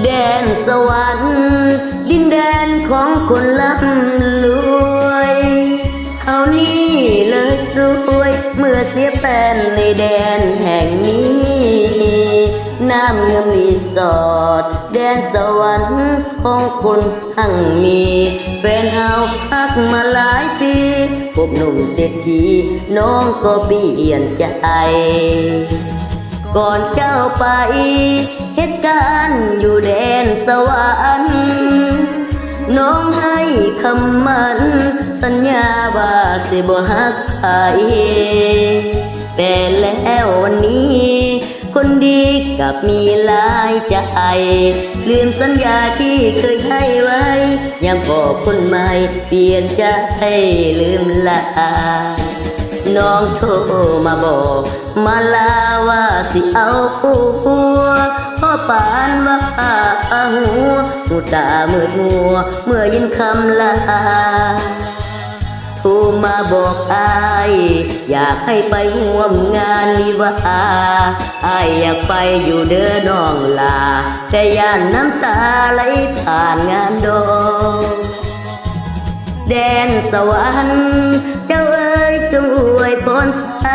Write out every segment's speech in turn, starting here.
แดนสวรรค์ดินแดนของคนร่ำรวยเฮานี่เลยสวย เมื่อเสียแฟนในแดนแห่งนี้ น้ำเงินรีสอร์ทแดนสวรรค์ของคนหั่งมีแฟนเฮาพักมาหลายปีพบหนุ่มเศรษฐีน้องก็เปลี่ยนใจ ก่อนเจ้าไปเหตุการณ์อยู่แดนสวรรค์น้องให้คำมัน สัญญาว่าสิบ่ฮักใครแต่แล้ววันนี้ คนดีกลับมีหลายใจ ลืมสัญญาที่เคยให้ไว้ยังบอกคนใหม่เปลี่ยนใจลืมลา น้องโทรมาบอกมาลาว่าสิเอาผัวพ่อปานว่าหัวหูตาเมืดมัว เมื่อยินคำลาโทรมาบอกอายอยากให้ไปร่วมงานวิวาอายอยากไปอยู่เด้อน้องลา แต่ย่านน้ำตาไหลผ่านงานดองแดนสวรรค์ จงอวยพรใส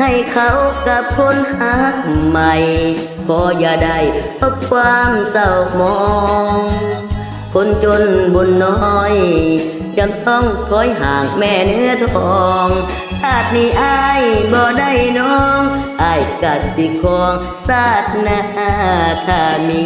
ให้เขากับคนหักใหม่ ก็อย่าได้พบความเศร้าหมอง คนจนบุญน้อยจำต้องถอยห่างแม่เนื้อทองชาตินี้อายบ่ได้น้องอายกัดสิคองชาติหน้าถ้ามี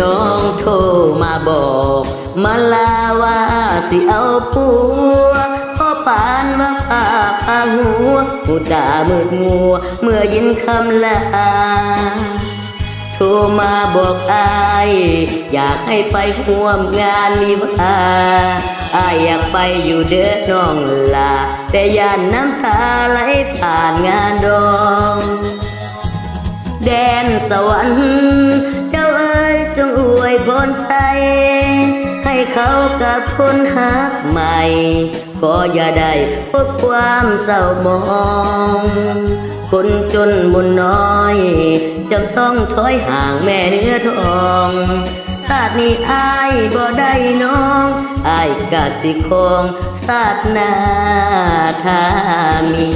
น้องโทรมาบอก มาลาว่าสิเอาปัวพ่อปานว่าพาพาหัวหูตามืดมัว เมื่อยินคำลาโทรมาบอกอายอยากให้ไปร่วมงานวิวาอายอยากไปอยู่เด้อน้องลา แต่ยานน้ำตาไหลผ่านงานดอง แดนสวรรค์ พรใส ให้เขากับคนหักใหม่ ก็อย่าได้พบความเศร้าหมอง คนจนบุญน้อยจำต้องถอยห่างแม่เนื้อทองชาตินี้อายบ่ได้น้องอายกะสิคงชาติหน้าถ้ามี